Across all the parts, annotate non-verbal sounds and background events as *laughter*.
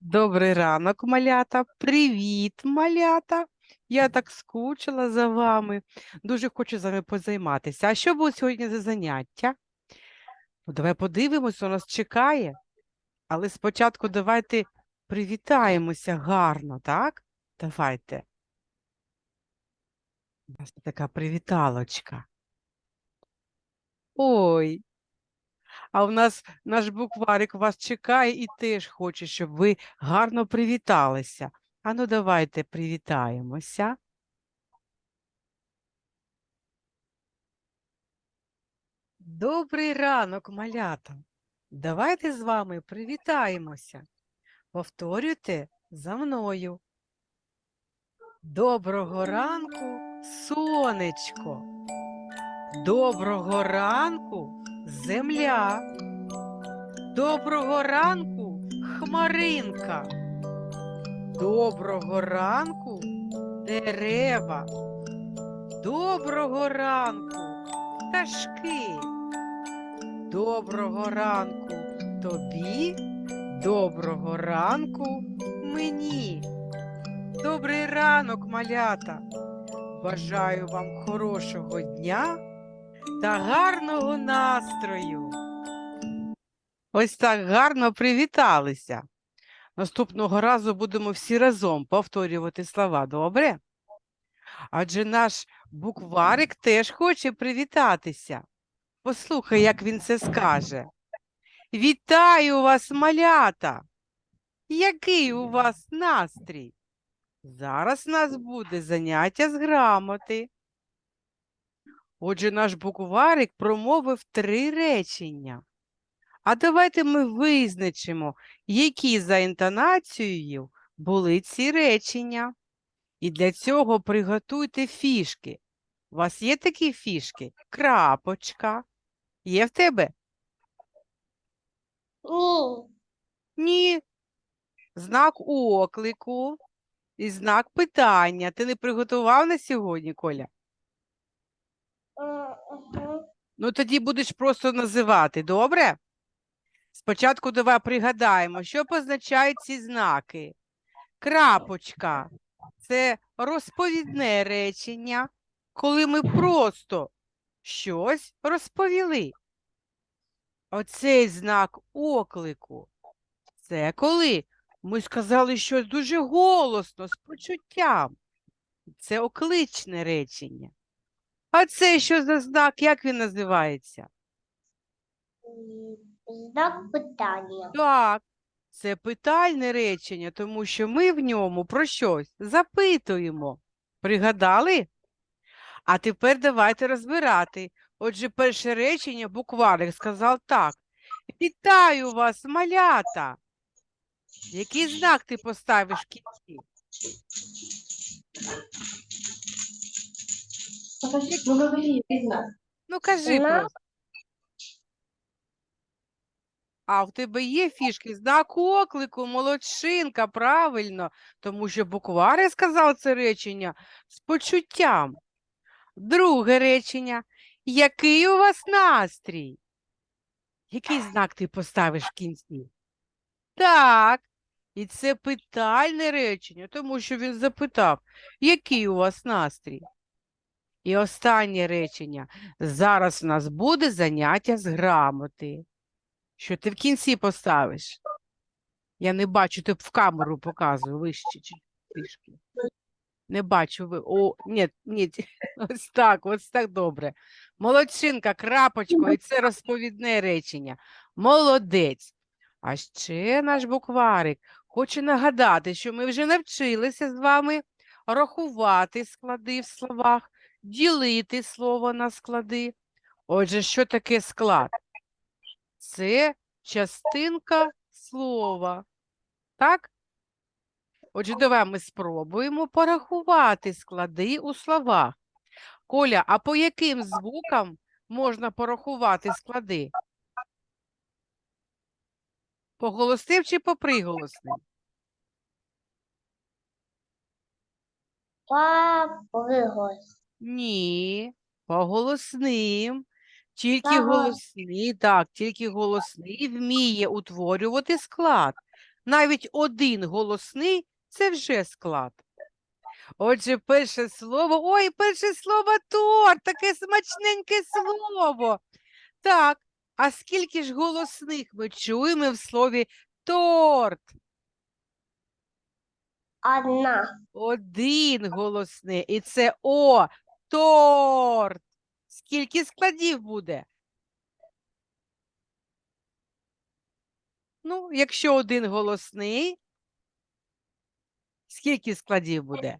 Добрий ранок, малята. Привіт, малята. Я так скучила за вами. Дуже хочу з вами позайматися. А що буде сьогодні за заняття? Ну, давай подивимось, що нас чекає. Але спочатку давайте привітаємося гарно, так? Давайте. У нас така привіталочка. Ой. А у нас наш букварик вас чекає і теж хоче, щоб ви гарно привіталися. Ану, давайте привітаємося. Добрий ранок, малята. Давайте з вами привітаємося. Повторюйте за мною. Доброго ранку, сонечко. Доброго ранку, земля. Доброго ранку, хмаринка. Доброго ранку, дерева. Доброго ранку, пташки. Доброго ранку тобі, доброго ранку мені. Добрий ранок, малята. Бажаю вам хорошого дня та гарного настрою. Ось так гарно привіталися. Наступного разу будемо всі разом повторювати слова, добре? Адже наш букварик теж хоче привітатися. Послухай, як він це скаже. Вітаю вас, малята! Який у вас настрій? Зараз у нас буде заняття з грамоти. Отже, наш букварик промовив три речення. А давайте ми визначимо, які за інтонацією були ці речення. І для цього приготуйте фішки. У вас є такі фішки? Крапочка. Є в тебе? Ні. Ні. Знак оклику і знак питання. Ти не приготував на сьогодні, Коля? Ну, тоді будеш просто називати, добре? Спочатку давай пригадаємо, що позначають ці знаки. Крапочка це розповідне речення, коли ми просто щось розповіли. Оцей знак оклику це коли ми сказали щось дуже голосно, з почуттям. Це окличне речення. А це що за знак? Як він називається? Знак питання. Так, це питальне речення, тому що ми в ньому про щось запитуємо. Пригадали? А тепер давайте розбирати. Отже, перше речення букварик сказав так. Вітаю вас, малята. Який знак ти поставиш в кінці? Ну, говори. Ну, кажи просто. А в тебе є фішки? Знак оклику, молодчинка, правильно, тому що буквари сказав це речення з почуттям. Друге речення. Який у вас настрій? Який знак ти поставиш в кінці? Так, і це питальне речення, тому що він запитав, який у вас настрій? І останнє речення. Зараз у нас буде заняття з грамоти. Що ти в кінці поставиш? Я не бачу, ти в камеру показую вище трішки. Не бачу. Ви... О, ні, ні, *laughs* ось так, ось так добре. Молодчинка, крапочко, і це розповідне речення. Молодець. А ще наш букварик хоче нагадати, що ми вже навчилися з вами рахувати склади в словах, ділити слово на склади. Отже, що таке склад? Це частинка слова. Так? Отже, давай ми спробуємо порахувати склади у словах. Коля, а по яким звукам можна порахувати склади? По голосним чи по приголосним? Папригос. Ні, по голосним. Тільки Ага. голосний, так, тільки голосний вміє утворювати склад. Навіть один голосний це вже склад. Отже, перше слово. Ой, перше слово торт, таке смачненьке слово. Так, а скільки ж голосних ми чуємо в слові торт? Одна. Один голосний, і це О, торт. Скільки складів буде? Ну, якщо один голосний, скільки складів буде?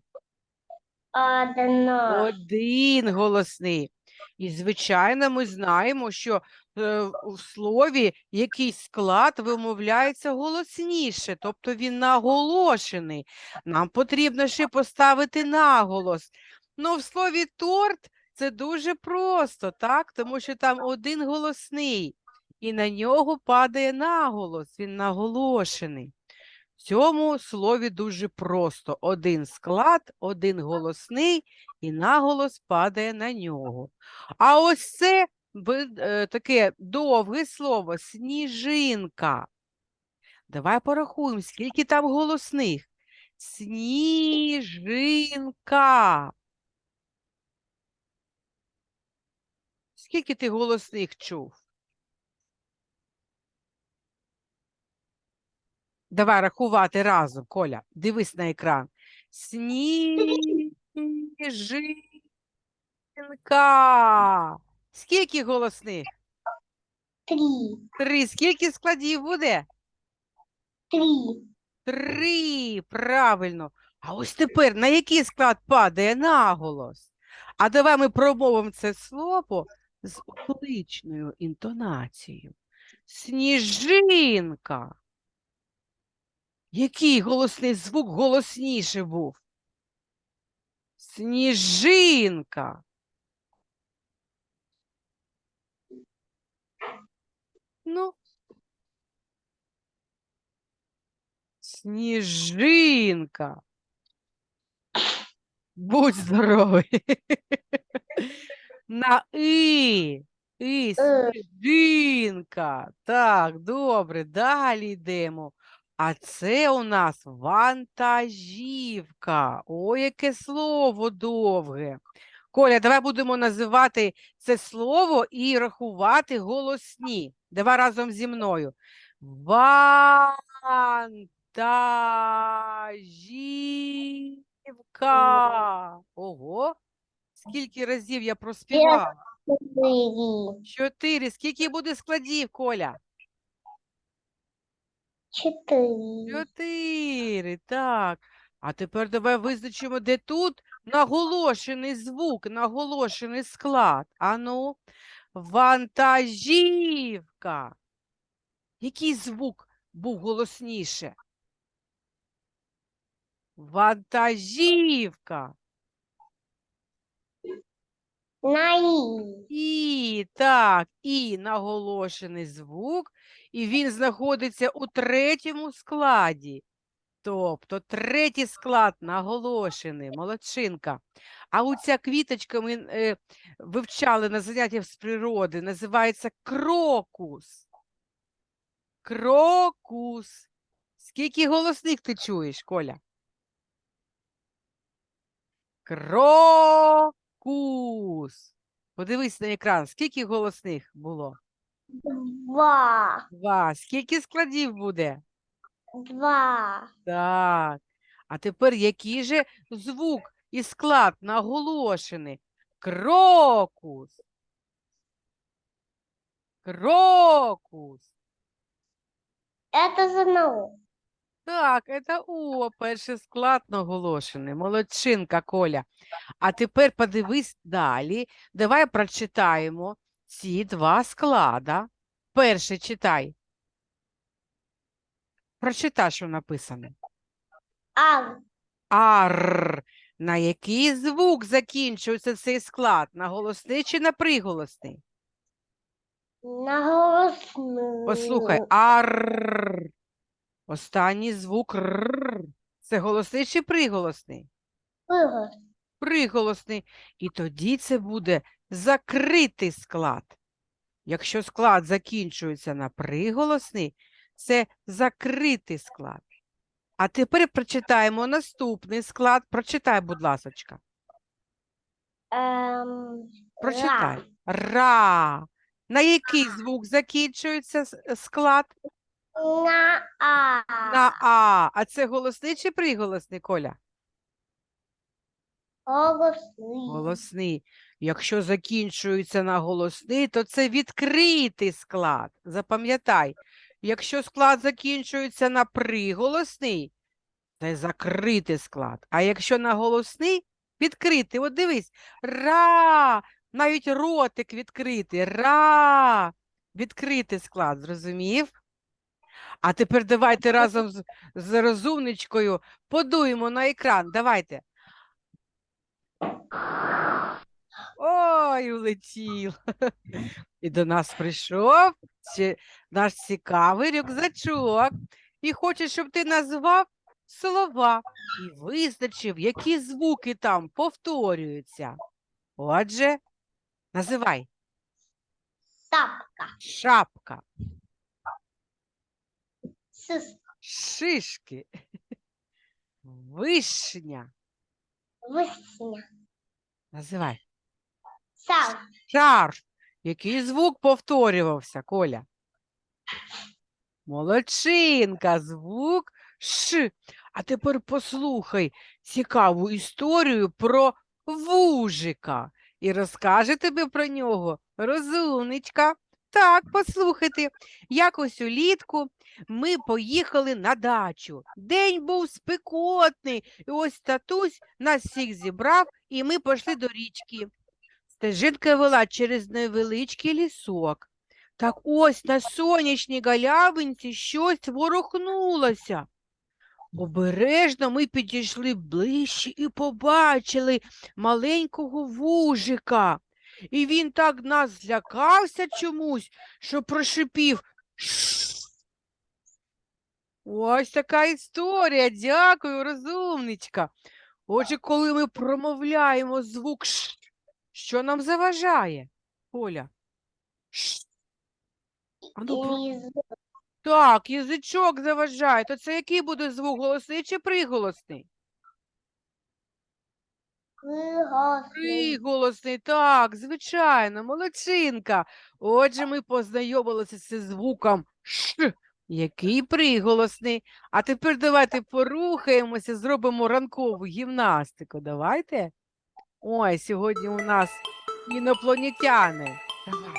Одна. Один голосний. І, звичайно, ми знаємо, що е, у слові якийсь склад вимовляється голосніше, тобто він наголошений. Нам потрібно ще поставити наголос. Ну, в слові торт це дуже просто, так? Тому що там один голосний, і на нього падає наголос, він наголошений. В цьому слові дуже просто. Один склад, один голосний, і наголос падає на нього. А ось це е, таке довге слово сніжинка. Давай порахуємо, скільки там голосних. Сніжинка. Скільки ти голосних чув? Давай рахувати разом, Коля. Дивись на екран. Сніжинка. Скільки голосних? Три. Три. Скільки складів буде? Три. Три. Правильно. А ось тепер на який склад падає наголос? А давай ми промовимо це слово з окличною інтонацією. Сніжинка. Який голосний звук голосніше був? Сніжинка. Ну. Сніжинка. Будь здоровий. *laughs* На і. І, Е. Так, добре, далі йдемо. А це у нас вантажівка. Ой, яке слово довге. Коля, давай будемо називати це слово і рахувати голосні. Давай разом зі мною. Вантажівка. Ого. Скільки разів я проспівала? Чотири. Скільки буде складів, Коля? Четыре. Чотири, так. А тепер давай визначимо, де тут наголошений звук, наголошений склад. Ану, вантажівка. Який звук був голосніше? Вантажівка. На и. І так, і наголошений звук, і він знаходиться у третьому складі. Тобто третій склад наголошений, молодчинка. А оця квіточка ми е, вивчали на заняттях з природи, називається крокус. Крокус. Скільки голосних ти чуєш, Коля? Крокус. Подивись на екран, скільки голосних було? Два. Два. Скільки складів буде? Два. Так. А тепер який же звук і склад наголошений? Крокус. Крокус. Это ЗНО. Так, це О, перший склад наголошений. Молодчинка, Коля. А тепер подивись далі. Давай прочитаємо ці два склада. Перший читай. Прочитай, що написано. Ар. Ар. На який звук закінчується цей склад? На голосний чи на приголосний? На голосную. Послухай, ар. Останній звук р. Це голосний чи приголосний? Вырос. Приголосний. І тоді це буде закритий склад. Якщо склад закінчується на приголосний, це закритий склад. А тепер прочитаємо наступний склад. Прочитай, будь ласочка. Ем, Прочитай. Ра. На який звук закінчується склад? На А. На А. А це голосний чи приголосний, Коля? Голосний. Голосний. Якщо закінчується на голосний, то це відкритий склад. Запам'ятай, якщо склад закінчується на приголосний, це закритий склад. А якщо на голосний, відкритий. От дивись, ра, навіть ротик відкритий. Ра. Відкритий склад, зрозумів? А тепер давайте разом з, з розумничкою подуємо на екран. Давайте. Ой, улетів. І до нас прийшов наш цікавий рюкзачок. І хоче, щоб ти назвав слова і визначив, які звуки там повторюються. Отже, називай Тапка. шапка, Сис. шишки, вишня. Вишня. Називай. Сал. Шарф. Який звук повторювався, Коля? Молодчинка, звук Ш. А тепер послухай цікаву історію про вужика. І розкаже тобі про нього розумничка. Так, послухайте. Якось улітку ми поїхали на дачу. День був спекотний, і ось татусь нас всіх зібрав, і ми пішли до річки. Стежинка вела через невеличкий лісок. Так ось на сонячній галявинці щось ворухнулося. Обережно ми підійшли ближче і побачили маленького вужика. І він так нас злякався чомусь, що прошипів. Ось така історія. Дякую, розумничка. Отже, коли ми промовляємо звук «ш», що нам заважає, Оля? Ш. А ну, про- Так, язичок заважає. То це який буде звук, голосний чи приголосний? Приголосний. Так, звичайно, молодчинка. Отже, ми познайомилися зі звуком Ш, який приголосний. А тепер давайте порухаємося, зробимо ранкову гімнастику. Давайте. Ой, сьогодні у нас інопланетяни. Давай.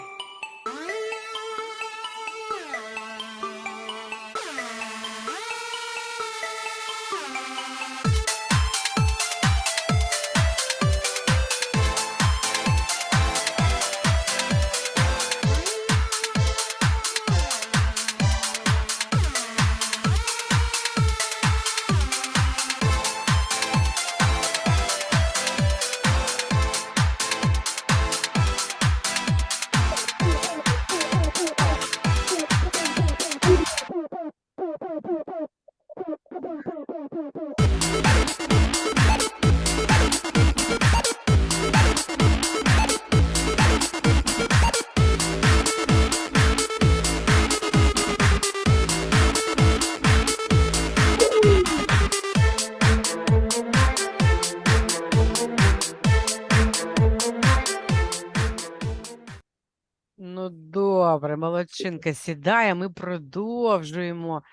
Добре, молодчинка сідає, ми продовжуємо.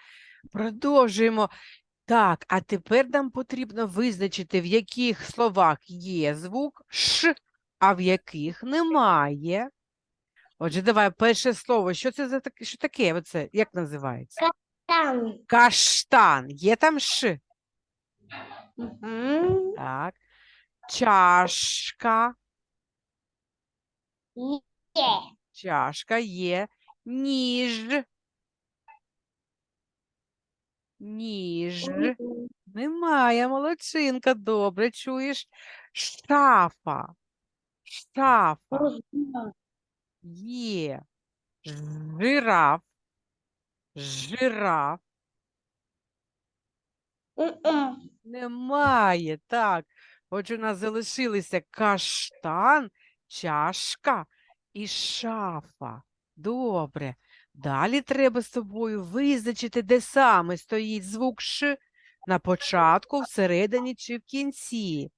Продовжуємо. Так, а тепер нам потрібно визначити, в яких словах є звук Ш, а в яких немає. Отже, давай перше слово. Що це за таке? Що таке? Оце? Як називається? Там. Каштан. Є там Ш? Мгм. Так. Чашка. Є. Чашка є. Ніж. Ніж. Немає, молодчинка, добре чуєш. Шафа. Шафа. Є. Жираф. Жираф. Немає, так. Отже, у нас залишилися каштан, чашка і шафа. Добре. Далі треба з тобою визначити, де саме стоїть звук Ш на початку, всередині чи в кінці.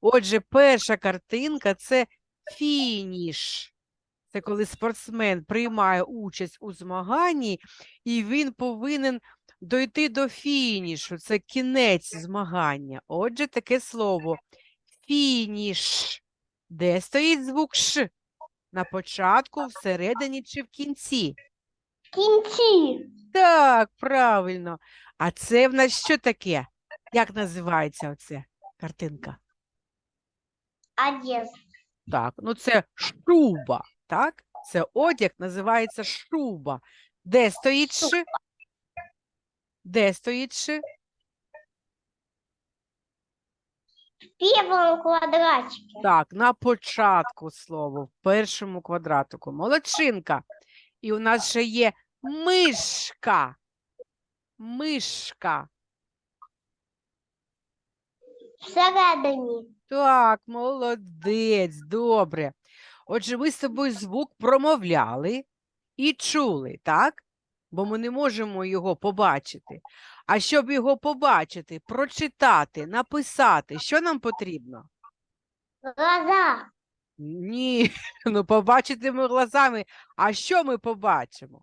Отже, перша картинка це фініш. Це коли спортсмен приймає участь у змаганні, і він повинен дойти до фінішу. Це кінець змагання. Отже, таке слово фініш. Де стоїть звук Ш? На початку, всередині чи в кінці? В кінці. Так, правильно. А це в нас що таке? Як називається оце картинка? Одежда. Так, ну це шуба, так? Це одяг називається шуба. Де стоїть ш? Де стоїть ш? В першому квадратику. Так, на початку слово, в першому квадратику. Молодчинка. І у нас ще є мишка. Мишка. Всередині. Так, молодець, добре. Отже, ми з тобою звук промовляли і чули, так? Бо ми не можемо його побачити. А щоб його побачити, прочитати, написати, що нам потрібно? Глаза. Ні, *laughs* ну побачити ми глазами. А що ми побачимо?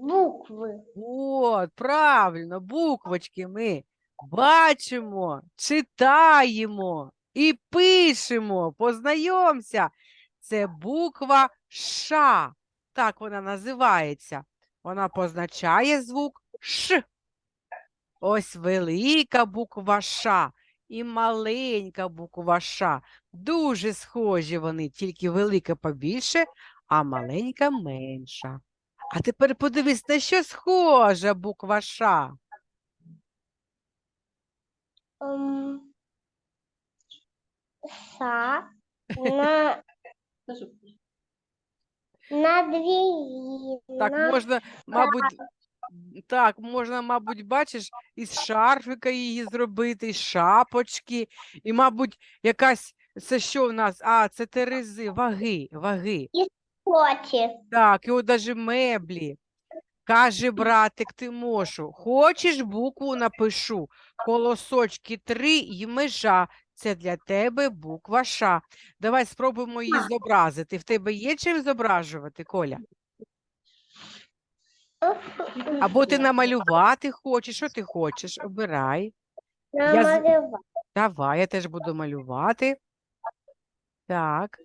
Букви. От, правильно, буквочки ми бачимо, читаємо і пишемо. Познайомся. Це буква Ш. Так вона називається. Вона позначає звук Ш. Ось велика буква Ш і маленька буква Ш. Дуже схожі вони, тільки велика побільше, а маленька менша. А тепер подивись, на що схожа буква Ш. Ем, Са. *laughs* На, двері. Так на... можна, мабуть, так, можна, мабуть, бачиш, із шарфика її зробити, із шапочки, і, мабуть, якась, це що в нас? А, це терези, ваги, ваги. І Коті. Так, і от даже меблі. Каже братик Тимошу, хочеш букву напишу, колосочки три і межа. Це для тебе буква Ш. Давай спробуємо її зобразити. В тебе є чим зображувати, Коля? Або ти намалювати хочеш, що ти хочеш? Обирай. Я Намалювати. Давай, я теж буду малювати. Так,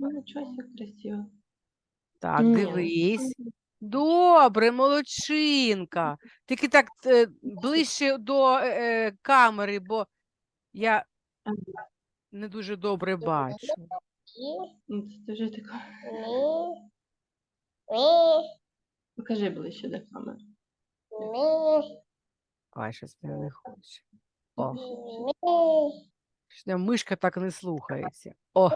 ну, красиво. так, Ні. дивись. Добре, молодчинка. Тільки так е, ближче до е, е, камери, бо я. Не дуже добре бачу. Ну, Це дуже. Ми. Покажи ближче до камери. Ай, щось не хоче. О, щось мишка так не слухається. О,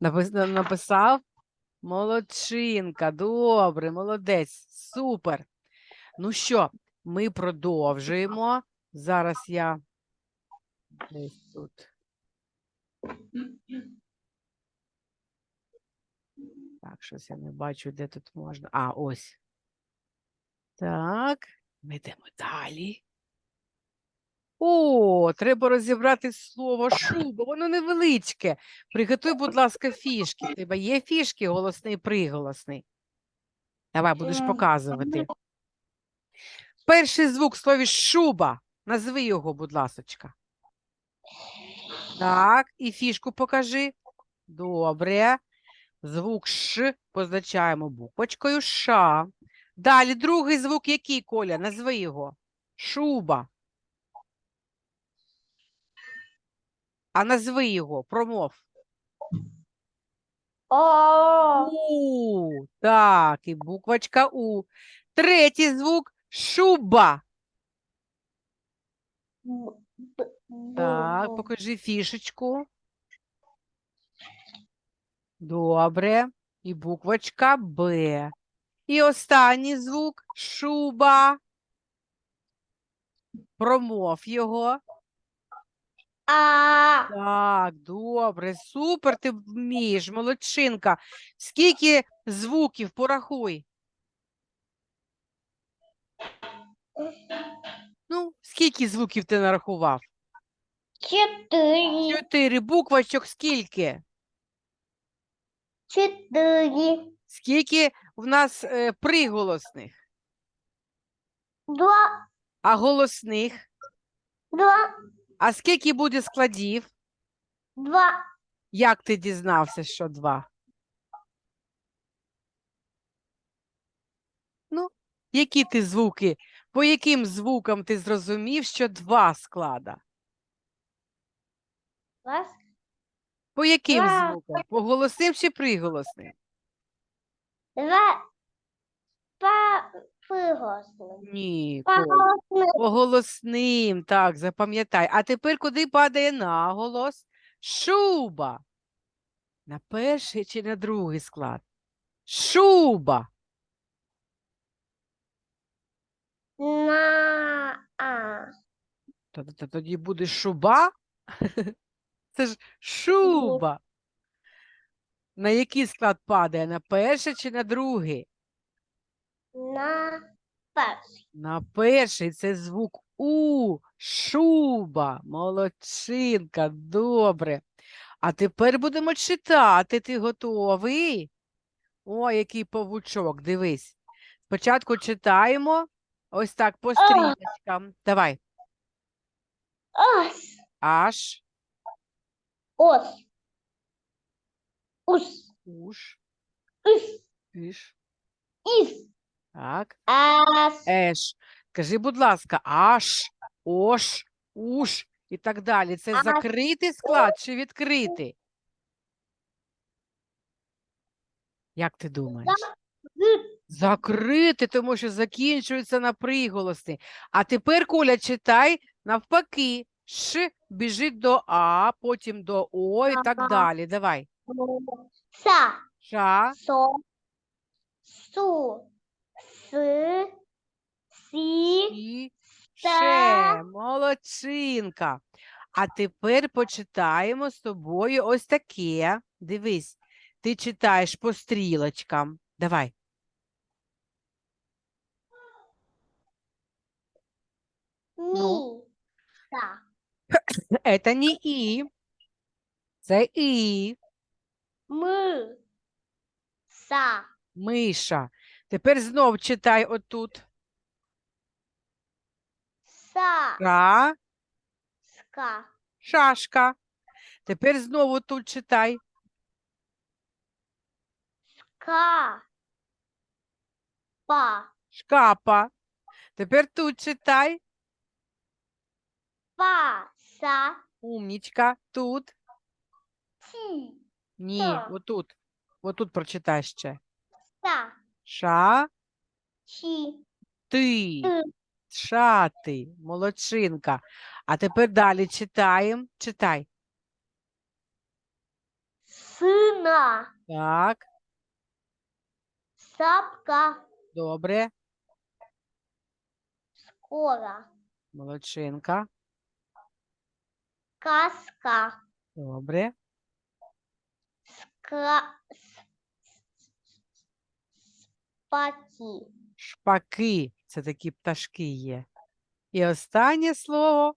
напис- на- написав? Молодчинка, добре, молодець, супер. Ну що, ми продовжуємо. Зараз я десь тут. Так, щось я не бачу, де тут можна. А, ось. Так, ми йдемо далі. О, треба розібрати слово шуба, воно невеличке. Приготуй, будь ласка, фішки. Тебе є фішки, голосний, приголосний. Давай будеш Е, показувати. Перший звук в слові шуба. Назви його, будь ласочка. Так, і фішку покажи. Добре. Звук Ш позначаємо буквочкою Ш. Далі другий звук який, Коля? Назви його. Шуба. А назви його, промов. О. У. Так, і буквочка У. Третій звук шуба. Так, покажи фішечку. Добре. І буквочка Б. І останній звук шуба. Промов його. А. Так, добре, супер, ти вмієш, молодчинка. Скільки звуків порахуй? Ну, скільки звуків ти нарахував? Четыре. Чотири. Буквочок скільки? Четыре. Скільки в нас е, приголосних, Два. а голосних? Два. А скільки буде складів? Два. Як ти дізнався, що два? Ну, які ти звуки? По яким звукам ти зрозумів, що два склада? Раз. По яким Два. звукам? По голосним чи приголосним? Два. Приголосним. Ні, По Коль. голосним. По голосним, так, запам'ятай. А тепер куди падає наголос? Шуба. На перший чи на другий склад? Шуба. На. А. Тоді буде шуба? *laughs* Це ж шуба. На який склад падає? На перший чи на другий? На. Перший. На перший це звук У. Шуба. Молодчинка, добре. А тепер будемо читати. Ти готовий? О, який павучок, дивись. Спочатку читаємо ось так по стрілочкам. Давай. Ось. Аш, Ось. Ус. уш, Ис. іш. Ис. Так. Ас. Еш. Скажи, будь ласка, аш, ош, уш і так далі. Це Аш, закритий склад чи відкритий? Як ти думаєш? Г. Закритий, тому що закінчується на приголосний. А тепер, Коля, читай навпаки. Ш біжить до А, потім до О і так далі. Давай. Са. Ша, Со. Су. С. Сі. і ще. Молодчинка. А тепер почитаємо з тобою ось таке. Дивись, ти читаєш по стрілочкам. Давай. Ну. Мі. Са. Це не І. Це І. Ми. Са. Миша. Тепер знов читай отут. Са. Ра, Ска. шашка. Тепер знову тут читай. Ка. Па. Шкапа. Тепер тут читай. Па. Са. Умнічка. Тут. Ті. Ні, Так. отут. Отут прочитай ще. Са. Ша, Чі. ти. Ти. Шати. Молодчинка. А тепер далі читаємо. Читай. Сина. Так, Сапка. добре. Скоро. Молодчинка. Каска. Добре. Скра... с- Спаки. Шпаки. Це такі пташки є. І останнє слово.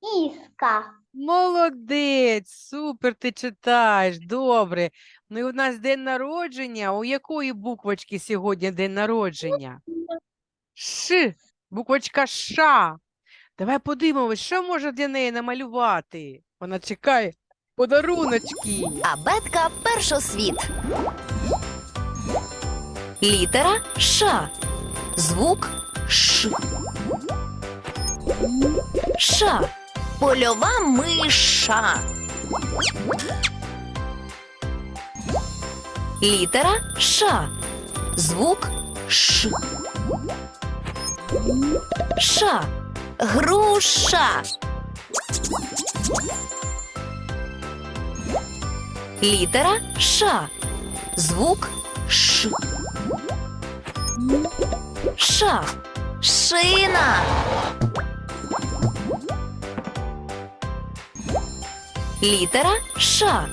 Іска. Молодець, супер, ти читаєш, добре. Ну і у нас день народження. У якої буквочки сьогодні день народження? Ш, буквочка Ш. Давай подивимось, що можна для неї намалювати. Вона чекає подаруночки. Абетка першосвіт. Літера Ш. Звук Ш. Ша. Польова миша. Літера Ш. Звук Ш. Ша. Груша. Літера Ш. Звук Ш. Ша. Шина. Літера Ш.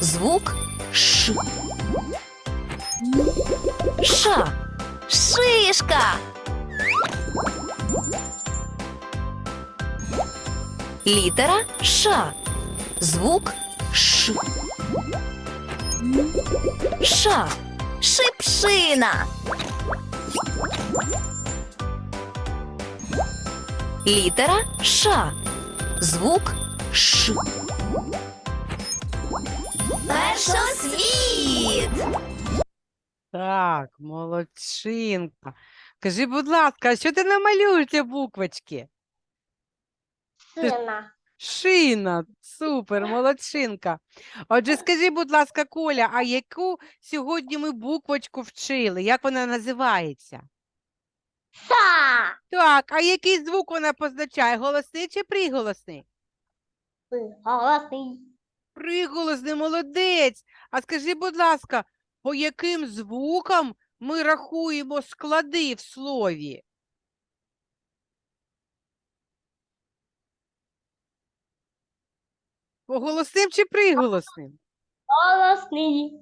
Звук Ш. Ша. Шишка. Літера Ш. Звук Ш. Ша. Шипшина. Літера Ш. Звук Ш. Першосвіт. Так, молодчинка. Кажи, будь ласка, а що ти намалюєш ці буквочки? Сина. Шина, супер, молодчинка. Отже, скажи, будь ласка, Коля, а яку сьогодні ми буквочку вчили? Як вона називається? Са. Так, а який звук вона позначає? Голосний чи приголосний? Голосний. Приголосний, молодець. А скажи, будь ласка, по яким звукам ми рахуємо склади в слові? По голосним чи приголосним? Голосний.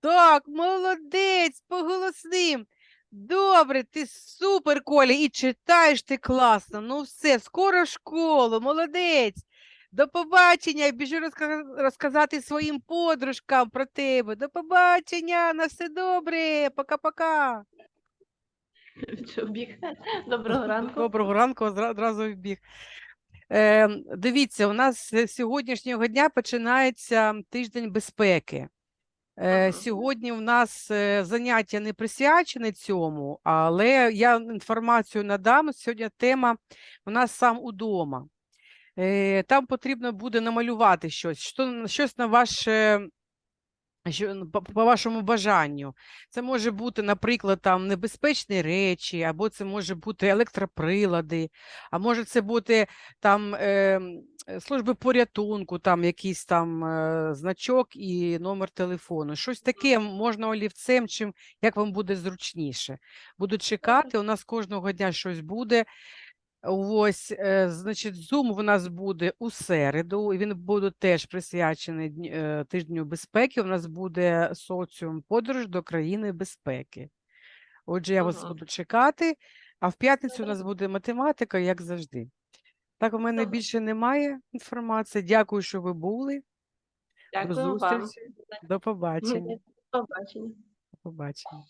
Так, молодець, по голосним. Добре, ти супер, Коля, і читаєш ти класно. Ну все, скоро в школу, молодець. До побачення. Я біжу розка- розказати своїм подружкам про тебе. До побачення, на все добре. Пока-пока. Доброго ранку. Доброго ранку, одра- одразу вбіг. Е, дивіться, у нас з сьогоднішнього дня починається тиждень безпеки. Е. Сьогодні у нас е, заняття не присвячене цьому, але я інформацію надам. Сьогодні тема у нас сам удома. Е, Там потрібно буде намалювати щось, що, щось на ваше. Що, ну, по, по вашому бажанню. Це може бути, наприклад, там небезпечні речі, або це може бути електроприлади, а може це бути там е, е, служби порятунку, там якийсь там е, значок і номер телефону. Щось таке можна олівцем, чим як вам буде зручніше. Буду чекати, у нас кожного дня щось буде. Ось, е, значить, Zoom в нас буде у середу, і він буде теж присвячений е, тижню безпеки. У нас буде соціум подорож до країни безпеки. Отже, я вас Ага. буду чекати, а в п'ятницю у нас буде математика, як завжди. Так, у мене Добре. більше немає інформації. Дякую, що ви були. До Дякую вам. До побачення. Побачення. До побачення.